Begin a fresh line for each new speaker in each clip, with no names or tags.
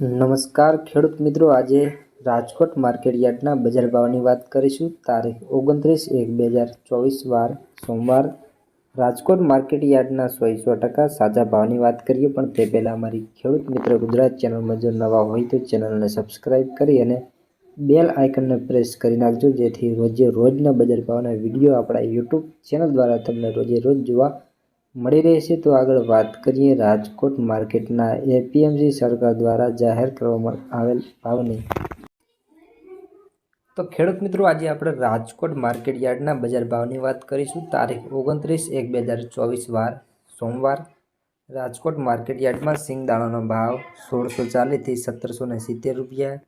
નમસ્કાર ખેડૂત મિત્રો, આજે રાજકોટ માર્કેટ યાર્ડના બજાર ભાવની વાત કરીશું. તારીખ ઓગણત્રીસ એક બે હજાર ચોવીસ વાર સોમવાર. રાજકોટ માર્કેટ યાર્ડના સો ટકા સાજા ભાવની વાત કરીએ, પણ તે પહેલાં અમારી ખેડૂત મિત્ર ગુજરાત ચેનલમાં જો નવા હોય તો ચેનલને સબસ્ક્રાઈબ કરી અને બેલ આઇકનને પ્રેસ કરી નાખજો, જેથી રોજે રોજના બજાર ભાવના વીડિયો આપણા યુટ્યુબ ચેનલ દ્વારા તમને રોજે રોજ જોવા મળી રહેશે તો આગળ વાત કરીએ રાજકોટ માર્કેટના એપીએમસી સરકાર દ્વારા જાહેર કરવામાં આવેલ ભાવની. તો ખેડૂત મિત્રો, આજે આપણે રાજકોટ માર્કેટ યાર્ડના બજાર ભાવની વાત કરીશું. તારીખ ઓગણત્રીસ એક બે હજાર ચોવીસ વાર, સોમવાર. રાજકોટ માર્કેટ યાર્ડમાં સિંગદાણાનો ભાવ સોળસો ચાલીસથી સત્તરસો ને સિત્તેર રૂપિયા,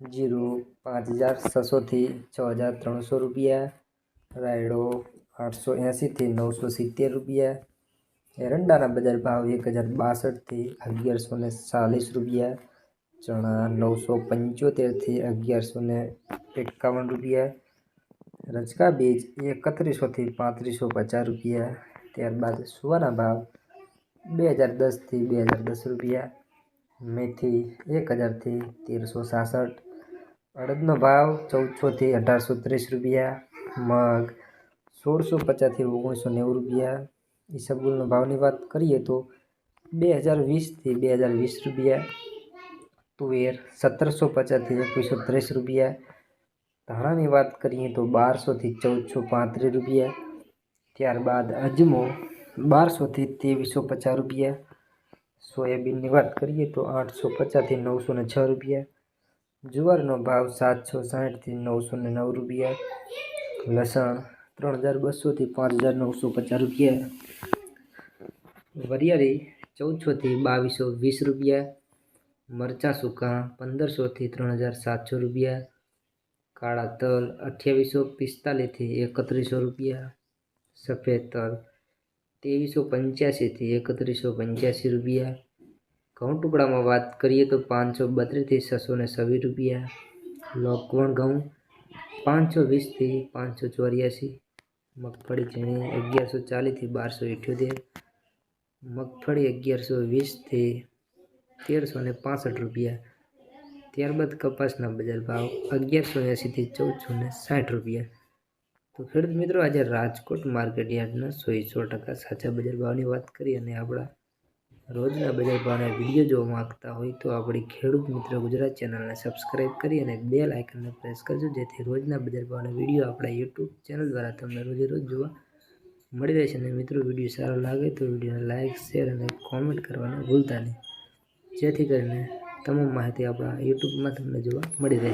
જીરું પાંચ હજાર છસોથી છ હજાર ત્રણસો રૂપિયા, રાયડો આઠસો એંશીથી નવસો સિત્તેર રૂપિયા એરંડાના બજાર ભાવ એક હજાર બાસઠથી અગિયારસો ને ચાલીસ રૂપિયા, ચણા નવસો પંચોતેરથી અગિયારસો ને એકાવન રૂપિયા, રજકા બીજ એકત્રીસોથી પાંત્રીસો પચાસ રૂપિયા, ત્યારબાદ સુવાના ભાવ બે હજાર દસથી બે હજાર દસ રૂપિયા, મેથી એક હજારથી તેરસો સાસઠ, અડદનો ભાવ ચૌદસોથી અઢારસો ત્રીસ રૂપિયા, મગ સોળસો પચાસથી ઓગણીસો નેવું રૂપિયા ઈસબગુલનો ભાવની વાત કરીએ તો બે હજાર વીસથી બે હજાર વીસ રૂપિયા, તુવેર સત્તરસો પચાસથી એકવીસો ત્રીસ રૂપિયા. ધાણાની વાત કરીએ તો બારસોથી ચૌદસો પાંત્રીસ રૂપિયા. ત્યારબાદ અજમો બારસોથી ત્રેવીસો પચાસ રૂપિયા. સોયાબીનની વાત કરીએ તો આઠસો પચાસથી નવસો ને છ રૂપિયા. જુવારનો ભાવ સાતસો સાઠથી નવસો ને નવ રૂપિયા. લસણ ત્રણ હજાર બસોથી પાંચ હજાર નવસો પચાસ રૂપિયા. વરિયાળી ચૌદસોથી બાવીસો વીસ રૂપિયા. મરચાં સૂકા પંદરસોથી ત્રણ હજાર સાતસો રૂપિયા. કાળા તલ અઠ્યાવીસો પિસ્તાલીસથી એકત્રીસો રૂપિયા. સફેદ તલ ત્રેવીસો પંચ્યાસીથી એકત્રીસો પંચ્યાસી રૂપિયા. ઘઉં ટુકડામાં વાત કરીએ તો પાંચસો બત્રીસથી છસો ને છવ્વીસ રૂપિયા. લોકવણ ઘઉં પાંચસો વીસથી પાંચસો ચોર્યાસી. મગફળી ઝીણી અગિયારસો ચાલીસથી બારસો ઇઠ્યોતેર, મગફળી અગિયારસો વીસથી તેરસો ને પાસઠ રૂપિયા, ત્યારબાદ કપાસના બજાર ભાવ અગિયારસો એંસીથી ચૌદસો ને સાઠ રૂપિયા. તો ખેડૂત મિત્રો, આજે રાજકોટ માર્કેટ યાર્ડના સો સો ટકા સાચા બજાર ભાવની વાત કરી અને આપણા રોજના બજાર ભાવના વીડિયો જોવા માગતા હોય તો આપણી ખેડૂત મિત્ર ગુજરાત ચેનલને સબસ્ક્રાઈબ કરી અને બેલ આઇકનને પ્રેસ કરજો, જેથી રોજના બજાર ભાવના વીડિયો આપણા યુટ્યુબ ચેનલ દ્વારા તમને રોજે રોજ જોવા મળી રહેશે. અને મિત્રો વીડિયો સારો લાગે તો વિડીયોને લાઇક શેર અને કોમેન્ટ કરવાનું ભૂલતા નહીં. જેથી કરીને તમામ માહિતી આપણા યુટ્યુબમાં તમને જોવા મળી રહે.